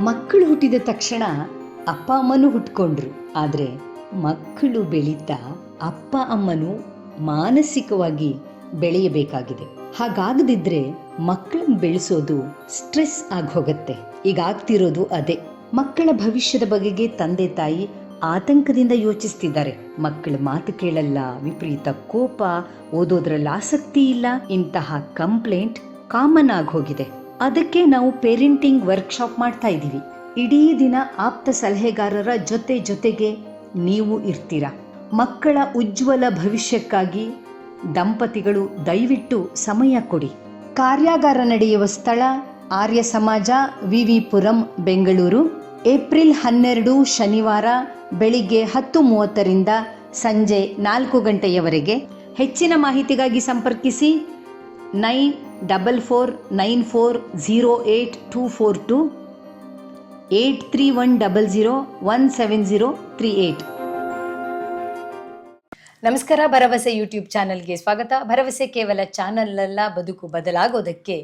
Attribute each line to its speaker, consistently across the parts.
Speaker 1: ಮಕ್ಕಳು ಹುಟ್ಟಿದ ತಕ್ಷಣ ಅಪ್ಪ ಅಮ್ಮನೂ ಹುಟ್ಕೊಂಡ್ರು. ಆದರೆ ಮಕ್ಕಳು ಬೆಳೀತಾ ಅಪ್ಪ ಅಮ್ಮನು ಮಾನಸಿಕವಾಗಿ ಬೆಳೆಯಬೇಕಾಗಿದೆ. ಹಾಗಾಗದಿದ್ರೆ ಮಕ್ಕಳನ್ನ ಬೆಳೆಸೋದು ಸ್ಟ್ರೆಸ್ ಆಗಿ ಹೋಗುತ್ತೆ ಈಗ ಆಗ್ತಿರೋದು ಅದೇ. ಮಕ್ಕಳ ಭವಿಷ್ಯದ ಬಗೆಗೆ ತಂದೆ ತಾಯಿ ಆತಂಕದಿಂದ ಯೋಚಿಸ್ತಿದ್ದಾರೆ. ಮಕ್ಕಳ ಮಾತು ಕೇಳಲ್ಲ, ವಿಪರೀತ ಕೋಪ, ಓದೋದ್ರಲ್ಲಿ ಆಸಕ್ತಿ ಇಲ್ಲ, ಇಂತಹ ಕಂಪ್ಲೇಂಟ್ ಕಾಮನ್ ಆಗಿ ಹೋಗಿದೆ ಅದಕ್ಕೆ ನಾವು ಪೇರೆಂಟಿಂಗ್ ವರ್ಕ್ಶಾಪ್ ಮಾಡ್ತಾ ಇದ್ದೀವಿ. ಇಡೀ ದಿನ ಆಪ್ತ ಸಲಹೆಗಾರರ ಜೊತೆ ಜೊತೆಗೆ ನೀವು ಇರ್ತೀರಾ. ಮಕ್ಕಳ ಉಜ್ವಲ ಭವಿಷ್ಯಕ್ಕಾಗಿ ದಂಪತಿಗಳು ದಯವಿಟ್ಟು ಸಮಯ ಕೊಡಿ. ಕಾರ್ಯಾಗಾರ ನಡೆಯುವ ಸ್ಥಳ ಆರ್ಯ ಸಮಾಜ, ವಿವಿಪುರಂ, ಬೆಂಗಳೂರು. ಏಪ್ರಿಲ್ ಹನ್ನೆರಡು, ಶನಿವಾರ, ಬೆಳಿಗ್ಗೆ ಹತ್ತು ಮೂವತ್ತರಿಂದ ಸಂಜೆ ನಾಲ್ಕು ಗಂಟೆಯವರೆಗೆ. ಹೆಚ್ಚಿನ ಮಾಹಿತಿಗಾಗಿ ಸಂಪರ್ಕಿಸಿ. Nine double four nine four zero eight two four two eight three one double zero one seven zero three eight ನಮಸ್ಕಾರ, ಭರವಸೆ ಯೂಟ್ಯೂಬ್ ಚಾನಲ್ಗೆ ಸ್ವಾಗತ. ಭರವಸೆ ಕೇವಲ ಚಾನಲ್ಲೆಲ್ಲ ಬದುಕು ಬದಲಾಗೋದಕ್ಕೆ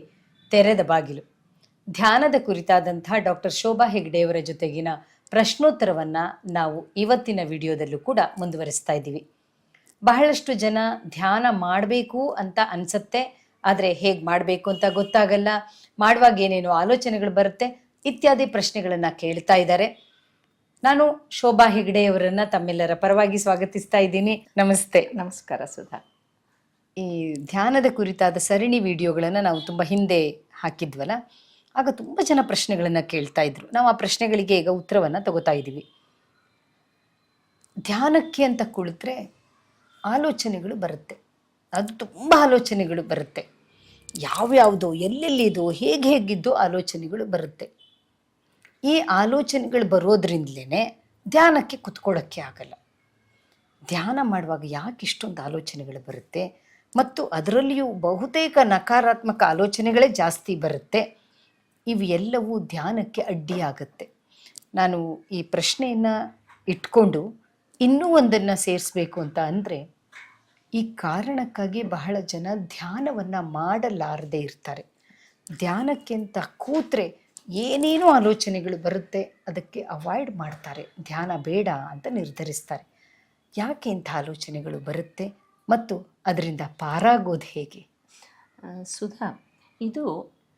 Speaker 1: ತೆರೆದ ಬಾಗಿಲು. ಧ್ಯಾನದ ಕುರಿತಾದಂಥ ಡಾಕ್ಟರ್ ಶೋಭಾ ಹೆಗ್ಡೆಯವರ ಜೊತೆಗಿನ ಪ್ರಶ್ನೋತ್ತರವನ್ನ ನಾವು ಇವತ್ತಿನ ವಿಡಿಯೋದಲ್ಲೂ ಕೂಡ ಮುಂದುವರಿಸ್ತಾ ಇದ್ದೀವಿ. ಬಹಳಷ್ಟು ಜನ ಧ್ಯಾನ ಮಾಡಬೇಕು ಅಂತ ಅನ್ಸತ್ತೆ. ಆದರೆ ಹೇಗೆ ಮಾಡಬೇಕು ಅಂತ ಗೊತ್ತಾಗಲ್ಲ. ಮಾಡುವಾಗ ಏನೇನು ಆಲೋಚನೆಗಳು ಬರುತ್ತೆ ಇತ್ಯಾದಿ ಪ್ರಶ್ನೆಗಳನ್ನು ಕೇಳ್ತಾ ಇದ್ದಾರೆ. ನಾನು ಶೋಭಾ ಹೆಗ್ಡೆಯವರನ್ನ ತಮ್ಮೆಲ್ಲರ ಪರವಾಗಿ ಸ್ವಾಗತಿಸ್ತಾ ಇದ್ದೀನಿ. ನಮಸ್ತೆ.
Speaker 2: ನಮಸ್ಕಾರ ಸುಧಾ.
Speaker 1: ಈ ಧ್ಯಾನದ ಕುರಿತಾದ ಸರಣಿ ವಿಡಿಯೋಗಳನ್ನು ನಾವು ತುಂಬ ಹಿಂದೆ ಹಾಕಿದ್ವಲ್ಲ ಆಗ ತುಂಬ ಜನ ಪ್ರಶ್ನೆಗಳನ್ನು ಕೇಳ್ತಾ ಇದ್ರು. ನಾವು ಆ ಪ್ರಶ್ನೆಗಳಿಗೆ ಈಗ ಉತ್ತರವನ್ನು ತಗೋತಾ ಇದ್ದೀವಿ. ಧ್ಯಾನಕ್ಕೆ ಅಂತ ಕುಳಿತ್ರೆ ಆಲೋಚನೆಗಳು ಬರುತ್ತೆ. ಅದು ತುಂಬ ಆಲೋಚನೆಗಳು ಬರುತ್ತೆ. ಯಾವ್ಯಾವುದೋ ಎಲ್ಲೆಲ್ಲಿದೋ, ಹೇಗೆ ಹೇಗಿದ್ದು ಆಲೋಚನೆಗಳು ಬರುತ್ತೆ. ಈ ಆಲೋಚನೆಗಳು ಬರೋದ್ರಿಂದಲೇ ಧ್ಯಾನಕ್ಕೆ ಕುತ್ಕೊಳ್ಳೋಕ್ಕೆ ಆಗಲ್ಲ. ಧ್ಯಾನ ಮಾಡುವಾಗ ಯಾಕೆ ಇಷ್ಟೊಂದು ಆಲೋಚನೆಗಳು ಬರುತ್ತೆ ಮತ್ತು ಅದರಲ್ಲಿಯೂ ಬಹುತೇಕ ನಕಾರಾತ್ಮಕ ಆಲೋಚನೆಗಳೇ ಜಾಸ್ತಿ ಬರುತ್ತೆ. ಇವೆಲ್ಲವೂ ಧ್ಯಾನಕ್ಕೆ ಅಡ್ಡಿಯಾಗತ್ತೆ. ನಾನು ಈ ಪ್ರಶ್ನೆಯನ್ನು ಇಟ್ಕೊಂಡು ಇನ್ನೂ ಒಂದನ್ನು ಸೇರಿಸ್ಬೇಕು ಅಂತ ಅಂದರೆ ಈ ಕಾರಣಕ್ಕಾಗಿ ಬಹಳ ಜನ ಧ್ಯಾನವನ್ನು ಮಾಡಲಾರದೆ ಇರ್ತಾರೆ. ಧ್ಯಾನಕ್ಕಿಂತ ಕೂತ್ರೆ ಏನೇನೋ ಆಲೋಚನೆಗಳು ಬರುತ್ತೆ, ಅದಕ್ಕೆ ಅವಾಯ್ಡ್ ಮಾಡ್ತಾರೆ. ಧ್ಯಾನ ಬೇಡ ಅಂತ ನಿರ್ಧರಿಸ್ತಾರೆ. ಯಾಕೆ ಇಂಥ ಆಲೋಚನೆಗಳು ಬರುತ್ತೆ ಮತ್ತು ಅದರಿಂದ ಪಾರಾಗೋದು ಹೇಗೆ?
Speaker 2: ಸುಧಾ, ಇದು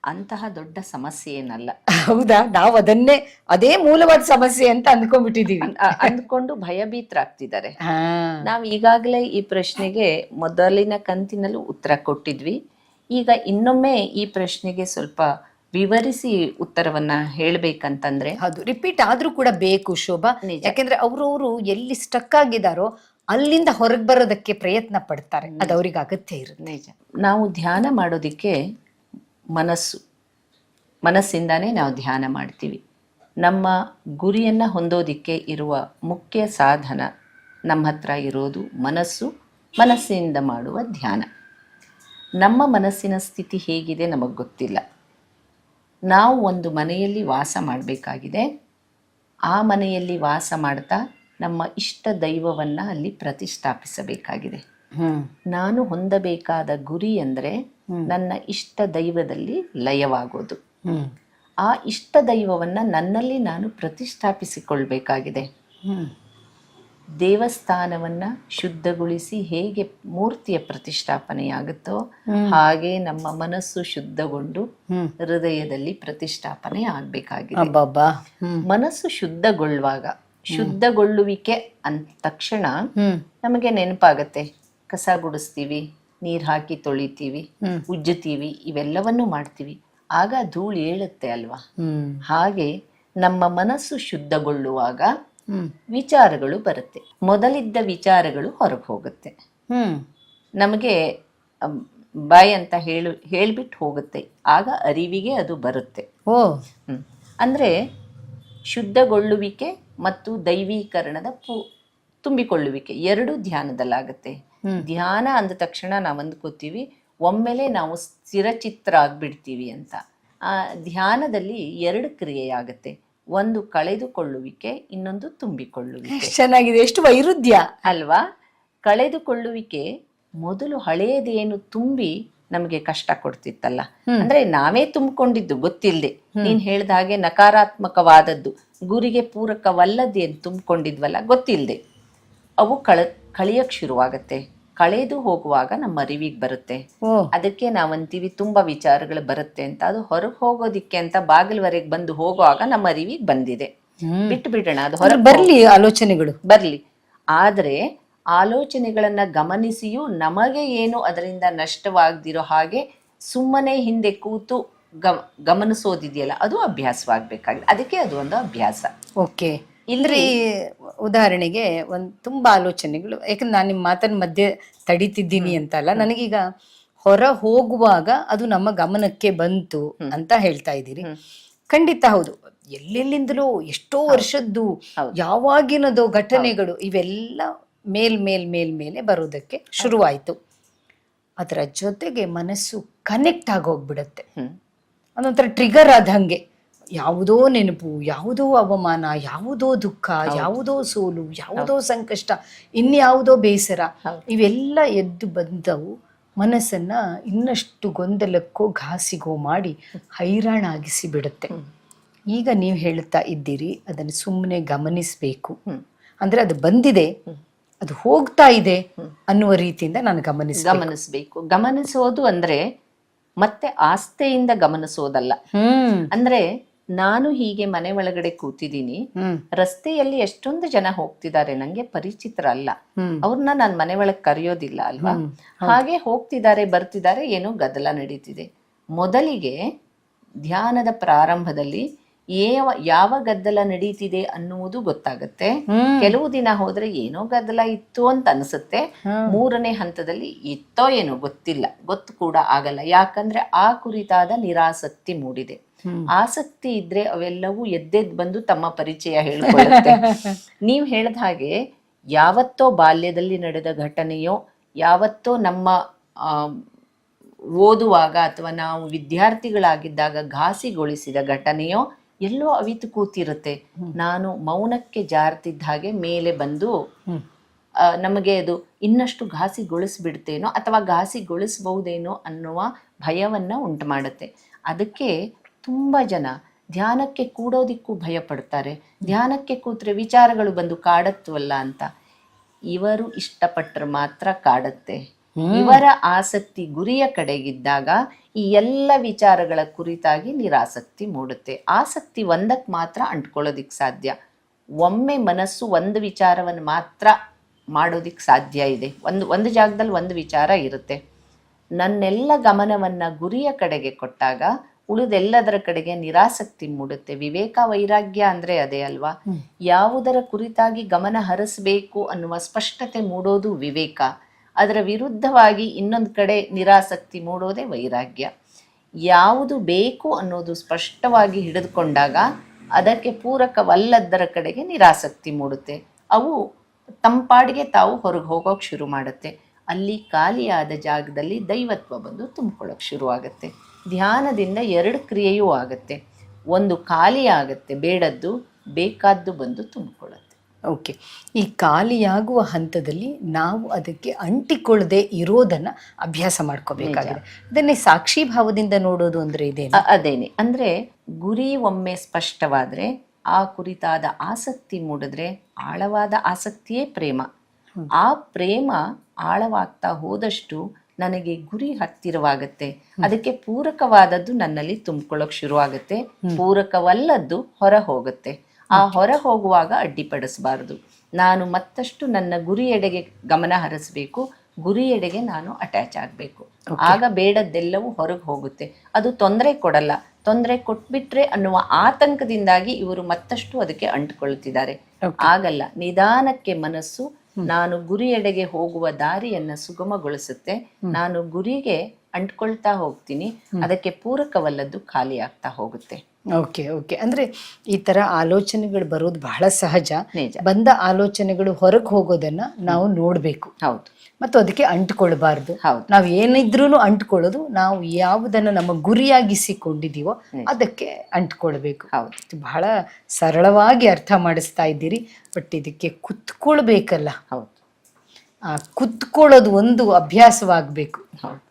Speaker 2: ಅಂತಹ ದೊಡ್ಡ ಸಮಸ್ಯೆ ಏನಲ್ಲ
Speaker 1: ಹೌದಾ? ನಾವು ಅದನ್ನೇ ಅದೇ ಮೂಲವಾದ ಸಮಸ್ಯೆ ಅಂತ ಅಂದ್ಕೊಂಡ್ಬಿಟ್ಟಿದೀವಿ.
Speaker 2: ಅಂದ್ಕೊಂಡು ಭಯಭೀತರಾಗ್ತಿದ್ದಾರೆ. ನಾವು ಈಗಾಗಲೇ ಈ ಪ್ರಶ್ನೆಗೆ ಮೊದಲಿನ ಕಂತಿನಲ್ಲೂ ಉತ್ತರ ಕೊಟ್ಟಿದ್ವಿ. ಈಗ ಇನ್ನೊಮ್ಮೆ ಈ ಪ್ರಶ್ನೆಗೆ ಸ್ವಲ್ಪ ವಿವರಿಸಿ ಉತ್ತರವನ್ನ ಹೇಳ್ಬೇಕಂತಂದ್ರೆ
Speaker 1: ಹೌದು. ರಿಪೀಟ್ ಆದ್ರೂ ಕೂಡ ಬೇಕು ಶೋಭಾ. ಯಾಕೆಂದ್ರೆ ಅವ್ರವ್ರು ಎಲ್ಲಿ ಸ್ಟಕ್ ಆಗಿದಾರೋ ಅಲ್ಲಿಂದ ಹೊರಗೆ ಬರೋದಕ್ಕೆ ಪ್ರಯತ್ನ ಪಡ್ತಾರೆ. ಅದು ಅವ್ರಿಗೆ ಅಗತ್ಯ ಇರುತ್ತೆ.
Speaker 2: ನಿಜ. ನಾವು ಧ್ಯಾನ ಮಾಡೋದಿಕ್ಕೆ ಮನಸ್ಸು ಮನಸ್ಸಿಂದಾನೇ ನಾವು ಧ್ಯಾನ ಮಾಡ್ತೀವಿ. ನಮ್ಮ ಗುರಿಯನ್ನ ಹೊಂದೋದಿಕ್ಕೆ ಇರುವ ಮುಖ್ಯ ಸಾಧನ ನಮ್ಮ ಹತ್ರ ಇರೋದು ಮನಸ್ಸು ಮನಸ್ಸಿನಿಂದ ಮಾಡುವ ಧ್ಯಾನ. ನಮ್ಮ ಮನಸ್ಸಿನ ಸ್ಥಿತಿ ಹೇಗಿದೆ ನಮಗೆ ಗೊತ್ತಿಲ್ಲ. ನಾವು ಒಂದು ಮನೆಯಲ್ಲಿ ವಾಸ ಮಾಡಬೇಕಾಗಿದೆ. ಆ ಮನೆಯಲ್ಲಿ ವಾಸ ಮಾಡ್ತಾ ನಮ್ಮ ಇಷ್ಟ ದೈವವನ್ನು ಅಲ್ಲಿ ಪ್ರತಿಷ್ಠಾಪಿಸಬೇಕಾಗಿದೆ. ನಾನು ಹೊಂದಬೇಕಾದ ಗುರಿ ಅಂದರೆ ನನ್ನ ಇಷ್ಟ ದೈವದಲ್ಲಿ ಲಯವಾಗೋದು. ಆ ಇಷ್ಟ ದೈವವನ್ನು ನನ್ನಲ್ಲಿ ನಾನು ಪ್ರತಿಷ್ಠಾಪಿಸಿಕೊಳ್ಬೇಕಾಗಿದೆ. ದೇವಸ್ಥಾನವನ್ನು ಶುದ್ಧಗೊಳಿಸಿ ಹೇಗೆ ಮೂರ್ತಿಯ ಪ್ರತಿಷ್ಠಾಪನೆಯಾಗುತ್ತೋ ಹಾಗೆ ನಮ್ಮ ಮನಸ್ಸು ಶುದ್ಧಗೊಂಡು ಹೃದಯದಲ್ಲಿ ಪ್ರತಿಷ್ಠಾಪನೆ ಆಗಬೇಕಾಗಿದೆ. ಮನಸ್ಸು ಶುದ್ಧಗೊಳ್ಳುವಾಗ ಶುದ್ಧಗೊಳ್ಳುವಿಕೆ ಅಂದ ತಕ್ಷಣ ನಮಗೆ ನೆನಪಾಗತ್ತೆ. ಕಸ ಗುಡಿಸ್ತೀವಿ ನೀರು ಹಾಕಿ ತೊಳಿತೀವಿ. ಉಜ್ಜುತ್ತೀವಿ ಇವೆಲ್ಲವನ್ನೂ ಮಾಡ್ತೀವಿ. ಆಗ ಧೂಳು ಏಳುತ್ತೆ ಅಲ್ವಾ?
Speaker 1: ಹ್ಮ್.
Speaker 2: ಹಾಗೆ ನಮ್ಮ ಮನಸ್ಸು ಶುದ್ಧಗೊಳ್ಳುವಾಗ
Speaker 1: ಹ್ಮ್.
Speaker 2: ವಿಚಾರಗಳು ಬರುತ್ತೆ. ಮೊದಲಿದ್ದ ವಿಚಾರಗಳು ಹೊರಗೆ ಹೋಗುತ್ತೆ.
Speaker 1: ಹ್ಮ್.
Speaker 2: ನಮಗೆ ಬಾಯ್ ಅಂತ ಹೇಳು ಹೇಳ್ಬಿಟ್ಟು ಹೋಗುತ್ತೆ. ಆಗ ಅರಿವಿಗೆ ಅದು ಬರುತ್ತೆ.
Speaker 1: ಓ.
Speaker 2: ಅಂದರೆ ಅಂದ್ರೆ ಶುದ್ಧಗೊಳ್ಳುವಿಕೆ ಮತ್ತು ದೈವೀಕರಣದ ಪೂ ತುಂಬಿಕೊಳ್ಳುವಿಕೆ. ಎರಡು ಧ್ಯಾನದಲ್ಲಾಗುತ್ತೆ. ಧ್ಯಾನ ಅಂದ ತಕ್ಷಣ ನಾವು ಅಂದ್ಕೋತೀವಿ ಒಮ್ಮೆಲೆ ನಾವು ಸ್ಥಿರಚಿತ್ರ ಆಗ್ಬಿಡ್ತೀವಿ ಅಂತ. ಆ ಧ್ಯಾನದಲ್ಲಿ ಎರಡು ಕ್ರಿಯೆಯಾಗುತ್ತೆ. ಒಂದು ಕಳೆದುಕೊಳ್ಳುವಿಕೆ ಇನ್ನೊಂದು ತುಂಬಿಕೊಳ್ಳುವಿಕೆ.
Speaker 1: ಚೆನ್ನಾಗಿದೆ ಎಷ್ಟು ವೈರುಧ್ಯ.
Speaker 2: ಅಲ್ವಾ? ಕಳೆದುಕೊಳ್ಳುವಿಕೆ ಮೊದಲು ಹಳೆಯದೇನು ತುಂಬಿ ನಮಗೆ ಕಷ್ಟ ಕೊಡ್ತಿತ್ತಲ್ಲ. ಅಂದ್ರೆ ನಾವೇ ತುಂಬಿಕೊಂಡಿದ್ದು ಗೊತ್ತಿಲ್ಲದೆ ನೀನ್ ಹೇಳ್ದ ಹಾಗೆ ನಕಾರಾತ್ಮಕವಾದದ್ದು ಗುರಿಗೆ ಪೂರಕವಲ್ಲದೇನು ತುಂಬಿಕೊಂಡಿದ್ವಲ್ಲ ಗೊತ್ತಿಲ್ಲದೆ ಅವು ಕಳ ಕಳಿಯಕ್ಕೆ ಶುರುವಾಗತ್ತೆ. ಕಳೆದು ಹೋಗುವಾಗ ನಮ್ಮ ಅರಿವಿಗೆ ಬರುತ್ತೆ. ಅದಕ್ಕೆ ನಾವಂತೀವಿ ತುಂಬಾ ವಿಚಾರಗಳು ಬರುತ್ತೆ ಅಂತ. ಅದು ಹೊರಗೆ ಹೋಗೋದಿಕ್ಕೆ ಅಂತ ಬಾಗಿಲ್ವರೆಗೆ ಬಂದು ಹೋಗುವಾಗ ನಮ್ಮ ಅರಿವಿಗೆ ಬಂದಿದೆ. ಬಿಟ್ಟು ಬಿಡೋಣ ಅದು ಹೊರಗೆ
Speaker 1: ಬರ್ಲಿ ಆಲೋಚನೆಗಳು.
Speaker 2: ಬರ್ಲಿ. ಆದ್ರೆ ಆಲೋಚನೆಗಳನ್ನ ಗಮನಿಸಿಯೂ ನಮಗೆ ಏನು ಅದರಿಂದ ನಷ್ಟವಾಗದಿರೋ ಹಾಗೆ ಸುಮ್ಮನೆ ಹಿಂದೆ ಕೂತು ಗಮ ಗಮನಿಸೋದಿದೆಯಲ್ಲ ಅದು ಅಭ್ಯಾಸವಾಗಬೇಕಾಗಿದೆ. ಅದಕ್ಕೆ ಅದು ಒಂದು ಅಭ್ಯಾಸ.
Speaker 1: ಓಕೆ. ಇಲ್ರಿ. ಉದಾಹರಣೆಗೆ ಒಂದ್ ತುಂಬಾ ಆಲೋಚನೆಗಳು ಯಾಕಂದ್ರೆ ನಾನು ನಿಮ್ಮ ಮಾತನ್ನ ಮಧ್ಯೆ ತಡಿತಿದ್ದೀನಿ ಅಂತಲ್ಲ ನನಗೀಗ ಹೊರ ಹೋಗುವಾಗ ಅದು ನಮ್ಮ ಗಮನಕ್ಕೆ ಬಂತು ಅಂತ ಹೇಳ್ತಾ ಇದ್ದೀರಿ. ಖಂಡಿತ ಹೌದು. ಎಲ್ಲೆಲ್ಲಿಂದಲೋ ಎಷ್ಟೋ ವರ್ಷದ್ದು ಯಾವಾಗಿನದೋ ಘಟನೆಗಳು ಇವೆಲ್ಲ ಮೇಲ್ ಮೇಲ್ ಮೇಲ್ ಮೇಲೆ ಬರೋದಕ್ಕೆ ಶುರುವಾಯಿತು. ಅದರ ಜೊತೆಗೆ ಮನಸ್ಸು ಕನೆಕ್ಟ್ ಆಗೋಗ್ಬಿಡತ್ತೆ.
Speaker 2: ಹ್ಮ್.
Speaker 1: ಅದೊಂಥರ ಟ್ರಿಗರ್ ಆದಂಗೆ. ಯಾವುದೋ ನೆನಪು ಯಾವುದೋ ಅವಮಾನ ಯಾವುದೋ ದುಃಖ ಯಾವುದೋ ಸೋಲು ಯಾವುದೋ ಸಂಕಷ್ಟ ಇನ್ಯಾವುದೋ ಬೇಸರ ಇವೆಲ್ಲ ಎದ್ದು ಬಂದವು. ಮನಸ್ಸನ್ನ ಇನ್ನಷ್ಟು ಗೊಂದಲಕ್ಕೋ ಘಾಸಿಗೋ ಮಾಡಿ ಹೈರಾಣಾಗಿಸಿ ಬಿಡುತ್ತೆ. ಈಗ ನೀವು ಹೇಳ್ತಾ ಇದ್ದೀರಿ ಅದನ್ನು ಸುಮ್ಮನೆ ಗಮನಿಸಬೇಕು. ಅಂದ್ರೆ ಅದು ಬಂದಿದೆ ಅದು ಹೋಗ್ತಾ ಇದೆ ಅನ್ನುವ ರೀತಿಯಿಂದ ನಾನು ಗಮನಿಸ
Speaker 2: ಗಮನಿಸಬೇಕು. ಗಮನಿಸೋದು ಅಂದ್ರೆ ಮತ್ತೆ ಆಸ್ತೆಯಿಂದ ಗಮನಿಸೋದಲ್ಲ.
Speaker 1: ಹ್ಮ್.
Speaker 2: ಅಂದ್ರೆ ನಾನು ಹೀಗೆ ಮನೆ ಒಳಗಡೆ ಕೂತಿದ್ದೀನಿ ರಸ್ತೆಯಲ್ಲಿ ಎಷ್ಟೊಂದು ಜನ ಹೋಗ್ತಿದ್ದಾರೆ ನಂಗೆ ಪರಿಚಿತರಲ್ಲ.
Speaker 1: ಅಲ್ಲ
Speaker 2: ಅವ್ರನ್ನ ನಾನ್ ಮನೆ ಒಳಗ್ ಕರೆಯೋದಿಲ್ಲ ಅಲ್ವಾ? ಹಾಗೆ ಹೋಗ್ತಿದ್ದಾರೆ ಬರ್ತಿದ್ದಾರೆ ಏನೋ ಗದ್ದಲ ನಡೀತಿದೆ. ಮೊದಲಿಗೆ ಧ್ಯಾನದ ಪ್ರಾರಂಭದಲ್ಲಿ ಯಾವ ಯಾವ ಗದ್ದಲ ನಡೀತಿದೆ ಅನ್ನುವುದು ಗೊತ್ತಾಗುತ್ತೆ. ಕೆಲವು ದಿನ ಹೋದ್ರೆ ಏನೋ ಗದ್ದಲ ಇತ್ತು ಅಂತ ಅನ್ಸುತ್ತೆ. ಮೂರನೇ ಹಂತದಲ್ಲಿ ಇತ್ತೋ ಏನೋ ಗೊತ್ತಿಲ್ಲ. ಗೊತ್ತು ಕೂಡ ಆಗಲ್ಲ. ಯಾಕಂದ್ರೆ ಆ ಕುರಿತಾದ ನಿರಾಸಕ್ತಿ ಮೂಡಿದೆ. ಆಸಕ್ತಿ ಇದ್ರೆ ಅವೆಲ್ಲವೂ ಎದ್ದೆದ್ ಬಂದು ತಮ್ಮ ಪರಿಚಯ ಹೇಳ್ಕೊಳ್ಳುತ್ತೆ. ನೀವು ಹೇಳ್ದ ಹಾಗೆ ಯಾವತ್ತೋ ಬಾಲ್ಯದಲ್ಲಿ ನಡೆದ ಘಟನೆಯೋ ಯಾವತ್ತೋ ನಮ್ಮ ಓದುವಾಗ ಅಥವಾ ನಾವು ವಿದ್ಯಾರ್ಥಿಗಳಾಗಿದ್ದಾಗ ಘಾಸಿಗೊಳಿಸಿದ ಘಟನೆಯೋ ಎಲ್ಲೋ ಅವಿತು ಕೂತಿರುತ್ತೆ. ನಾನು ಮೌನಕ್ಕೆ ಜಾರ್ತಿದ್ದ ಹಾಗೆ ಮೇಲೆ ಬಂದು ನಮಗೆ ಅದು ಇನ್ನಷ್ಟು ಘಾಸಿಗೊಳಿಸ್ಬಿಡ್ತೇನೋ ಅಥವಾ ಘಾಸಿಗೊಳಿಸಬಹುದೇನೋ ಅನ್ನುವ ಭಯವನ್ನ ಉಂಟು ಮಾಡುತ್ತೆ. ಅದಕ್ಕೆ ತುಂಬ ಜನ ಧ್ಯಾನಕ್ಕೆ ಕೂಡೋದಿಕ್ಕೂ ಭಯ ಪಡ್ತಾರೆ ಧ್ಯಾನಕ್ಕೆ ಕೂತ್ರೆ ವಿಚಾರಗಳು ಬಂದು ಕಾಡತ್ವಲ್ಲ ಅಂತ. ಇವರು ಇಷ್ಟಪಟ್ಟರೆ ಮಾತ್ರ ಕಾಡತ್ತೆ. ಇವರ ಆಸಕ್ತಿ ಗುರಿಯ ಕಡೆಗಿದ್ದಾಗ ಈ ಎಲ್ಲ ವಿಚಾರಗಳ ಕುರಿತಾಗಿ ನಿರಾಸಕ್ತಿ ಮೂಡುತ್ತೆ. ಆಸಕ್ತಿ ಒಂದಕ್ಕೆ ಮಾತ್ರ ಅಂಟ್ಕೊಳ್ಳೋದಿಕ್ ಸಾಧ್ಯ. ಒಮ್ಮೆ ಮನಸ್ಸು ಒಂದು ವಿಚಾರವನ್ನು ಮಾತ್ರ ಮಾಡೋದಿಕ್ ಸಾಧ್ಯ ಇದೆ. ಒಂದು ಒಂದು ಜಾಗದಲ್ಲಿ ಒಂದು ವಿಚಾರ ಇರುತ್ತೆ. ನನ್ನೆಲ್ಲ ಗಮನವನ್ನ ಗುರಿಯ ಕಡೆಗೆ ಕೊಟ್ಟಾಗ ಉಳಿದೆಲ್ಲದರ ಕಡೆಗೆ ನಿರಾಸಕ್ತಿ ಮೂಡುತ್ತೆ. ವಿವೇಕ ವೈರಾಗ್ಯ ಅಂದ್ರೆ ಅದೇ ಅಲ್ವಾ? ಯಾವುದರ ಕುರಿತಾಗಿ ಗಮನ ಹರಿಸಬೇಕು ಅನ್ನುವ ಸ್ಪಷ್ಟತೆ ಮೂಡೋದು ವಿವೇಕ. ಅದರ ವಿರುದ್ಧವಾಗಿ ಇನ್ನೊಂದು ಕಡೆ ನಿರಾಸಕ್ತಿ ಮೂಡೋದೇ ವೈರಾಗ್ಯ. ಯಾವುದು ಬೇಕು ಅನ್ನೋದು ಸ್ಪಷ್ಟವಾಗಿ ಹಿಡಿದುಕೊಂಡಾಗ ಅದಕ್ಕೆ ಪೂರಕವಲ್ಲದರ ಕಡೆಗೆ ನಿರಾಸಕ್ತಿ ಮೂಡುತ್ತೆ. ಅವು ತಂಪಾಡಿಗೆ ತಾವು ಹೊರಗೆ ಹೋಗೋಕೆ ಶುರು ಮಾಡುತ್ತೆ. ಅಲ್ಲಿ ಖಾಲಿಯಾದ ಜಾಗದಲ್ಲಿ ದೈವತ್ವ ಬಂದು ತುಂಬಿಕೊಳ್ಳೋಕೆ ಶುರುವಾಗುತ್ತೆ. ಧ್ಯಾನದಿಂದ ಎರಡು ಕ್ರಿಯೆಯೂ ಆಗುತ್ತೆ. ಒಂದು ಖಾಲಿ ಆಗುತ್ತೆ ಬೇಡದ್ದು ಬೇಕಾದ್ದು ಬಂದು ತುಂಬಿಕೊಳ್ಳುತ್ತೆ.
Speaker 1: ಓಕೆ. ಈ ಖಾಲಿಯಾಗುವ ಹಂತದಲ್ಲಿ ನಾವು ಅದಕ್ಕೆ ಅಂಟಿಕೊಳ್ಳದೆ ಇರೋದನ್ನು ಅಭ್ಯಾಸ ಮಾಡ್ಕೋಬೇಕಾಗಿದೆ. ಇದನ್ನೇ ಸಾಕ್ಷಿ ಭಾವದಿಂದ ನೋಡೋದು ಅಂದರೆ
Speaker 2: ಇದೇ ಅದೇನೆ. ಅಂದರೆ ಗುರಿ ಒಮ್ಮೆ ಸ್ಪಷ್ಟವಾದರೆ ಆ ಕುರಿತಾದ ಆಸಕ್ತಿ ಮೂಡಿದ್ರೆ ಆಳವಾದ ಆಸಕ್ತಿಯೇ ಪ್ರೇಮ. ಆ ಪ್ರೇಮ ಆಳವಾಗ್ತಾ ಹೋದಷ್ಟು ನನಗೆ ಗುರಿ ಹತ್ತಿರವಾಗುತ್ತೆ. ಅದಕ್ಕೆ ಪೂರಕವಾದದ್ದು ನನ್ನಲ್ಲಿ ತುಂಬಿಕೊಳ್ಳೋಕ್ ಶುರುವಾಗುತ್ತೆ. ಪೂರಕವಲ್ಲದ್ದು ಹೊರ ಹೋಗುತ್ತೆ ಆ ಹೊರ ಹೋಗುವಾಗ ಅಡ್ಡಿಪಡಿಸಬಾರದು. ನಾನು ಮತ್ತಷ್ಟು ನನ್ನ ಗುರಿಯೆಡೆಗೆ ಗಮನ ಹರಿಸಬೇಕು ಗುರಿಯೆಡೆಗೆ ನಾನು ಅಟ್ಯಾಚ್ ಆಗಬೇಕು. ಆಗ ಬೇಡದ್ದೆಲ್ಲವೂ ಹೊರಗೆ ಹೋಗುತ್ತೆ. ಅದು ತೊಂದರೆ ಕೊಡಲ್ಲ. ತೊಂದರೆ ಕೊಟ್ಬಿಟ್ರೆ ಅನ್ನುವ ಆತಂಕದಿಂದಾಗಿ ಇವರು ಮತ್ತಷ್ಟು ಅದಕ್ಕೆ ಅಂಟುಕೊಳ್ಳುತ್ತಿದ್ದಾರೆ ಆಗಲ್ಲ. ನಿಧಾನಕ್ಕೆ ಮನಸ್ಸು ನಾನು ಗುರಿಯೆಡೆಗೆ ಹೋಗುವ ದಾರಿಯನ್ನ ಸುಗಮಗೊಳಿಸುತ್ತೆ. ನಾನು ಗುರಿಗೆ ಅಂಟ್ಕೊಳ್ತಾ ಹೋಗ್ತೀನಿ. ಅದಕ್ಕೆ ಪೂರಕವಲ್ಲದ್ದು ಖಾಲಿ ಆಗ್ತಾ ಹೋಗುತ್ತೆ.
Speaker 1: Okay okay. ಅಂದ್ರೆ ಈ ತರ ಆಲೋಚನೆಗಳು ಬರೋದು ಬಹಳ ಸಹಜ.
Speaker 2: ನಿಜ.
Speaker 1: ಬಂದ ಆಲೋಚನೆಗಳು ಹೊರಗೆ ಹೋಗೋದನ್ನ ನಾವು ನೋಡ್ಬೇಕು.
Speaker 2: ಹೌದು.
Speaker 1: ಮತ್ತು ಅದಕ್ಕೆ ಅಂಟ್ಕೊಳ್ಬಾರ್ದು.
Speaker 2: ಹೌದು.
Speaker 1: ನಾವು ಏನಿದ್ರೂ ಅಂಟ್ಕೊಳ್ಳೋದು ನಾವು ಯಾವುದನ್ನ ನಮ್ಮ ಗುರಿಯಾಗಿಸಿಕೊಂಡಿದೀವೋ ಅದಕ್ಕೆ ಅಂಟ್ಕೊಳ್ಬೇಕು.
Speaker 2: ಹೌದು.
Speaker 1: ಬಹಳ ಸರಳವಾಗಿ ಅರ್ಥ ಮಾಡಿಸ್ತಾ ಇದ್ದೀರಿ. ಬಟ್ ಇದಕ್ಕೆ ಕುತ್ಕೊಳ್ಬೇಕಲ್ಲ.
Speaker 2: ಹೌದು.
Speaker 1: ಆ ಕುತ್ಕೊಳ್ಳೋದು ಒಂದು ಅಭ್ಯಾಸವಾಗಬೇಕು.
Speaker 2: ಹೌದು.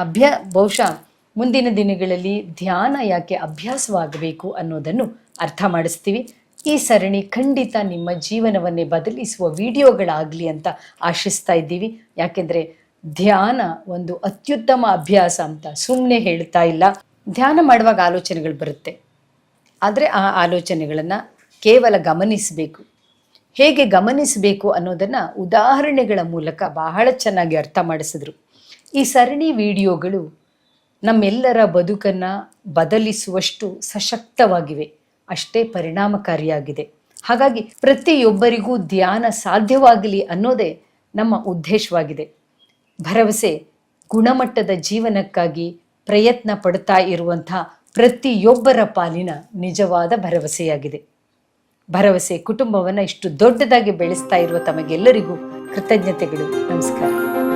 Speaker 1: ಅಭ್ಯಾ ಬಹುಶಃ ಮುಂದಿನ ದಿನಗಳಲ್ಲಿ ಧ್ಯಾನ ಯಾಕೆ ಅಭ್ಯಾಸವಾಗಬೇಕು ಅನ್ನೋದನ್ನು ಅರ್ಥ ಮಾಡಿಸ್ತೀವಿ. ಈ ಸರಣಿ ಖಂಡಿತ ನಿಮ್ಮ ಜೀವನವನ್ನೇ ಬದಲಿಸುವ ವಿಡಿಯೋಗಳಾಗಲಿ ಅಂತ ಆಶಿಸ್ತಾ ಇದ್ದೀವಿ. ಯಾಕೆಂದರೆ ಧ್ಯಾನ ಒಂದು ಅತ್ಯುತ್ತಮ ಅಭ್ಯಾಸ ಅಂತ ಸುಮ್ಮನೆ ಹೇಳ್ತಾ ಇಲ್ಲ. ಧ್ಯಾನ ಮಾಡುವಾಗ ಆಲೋಚನೆಗಳು ಬರುತ್ತೆ. ಆದರೆ ಆ ಆಲೋಚನೆಗಳನ್ನು ಕೇವಲ ಗಮನಿಸಬೇಕು. ಹೇಗೆ ಗಮನಿಸಬೇಕು ಅನ್ನೋದನ್ನು ಉದಾಹರಣೆಗಳ ಮೂಲಕ ಬಹಳ ಚೆನ್ನಾಗಿ ಅರ್ಥ ಮಾಡಿಸಿದ್ರು. ಈ ಸರಣಿ ವಿಡಿಯೋಗಳು ನಮ್ಮೆಲ್ಲರ ಬದುಕನ್ನು ಬದಲಿಸುವಷ್ಟು ಸಶಕ್ತವಾಗಿವೆ. ಅಷ್ಟೇ ಪರಿಣಾಮಕಾರಿಯಾಗಿದೆ. ಹಾಗಾಗಿ ಪ್ರತಿಯೊಬ್ಬರಿಗೂ ಧ್ಯಾನ ಸಾಧ್ಯವಾಗಲಿ ಅನ್ನೋದೇ ನಮ್ಮ ಉದ್ದೇಶವಾಗಿದೆ. ಭರವಸೆ, ಗುಣಮಟ್ಟದ ಜೀವನಕ್ಕಾಗಿ ಪ್ರಯತ್ನ ಪಡ್ತಾ ಇರುವಂಥ ಪ್ರತಿಯೊಬ್ಬರ ಪಾಲಿನ ನಿಜವಾದ ಭರವಸೆಯಾಗಿದೆ. ಭರವಸೆ ಕುಟುಂಬವನ್ನು ಇಷ್ಟು ದೊಡ್ಡದಾಗಿ ಬೆಳೆಸ್ತಾ ಇರುವ ತಮಗೆಲ್ಲರಿಗೂ ಕೃತಜ್ಞತೆಗಳು. ನಮಸ್ಕಾರ.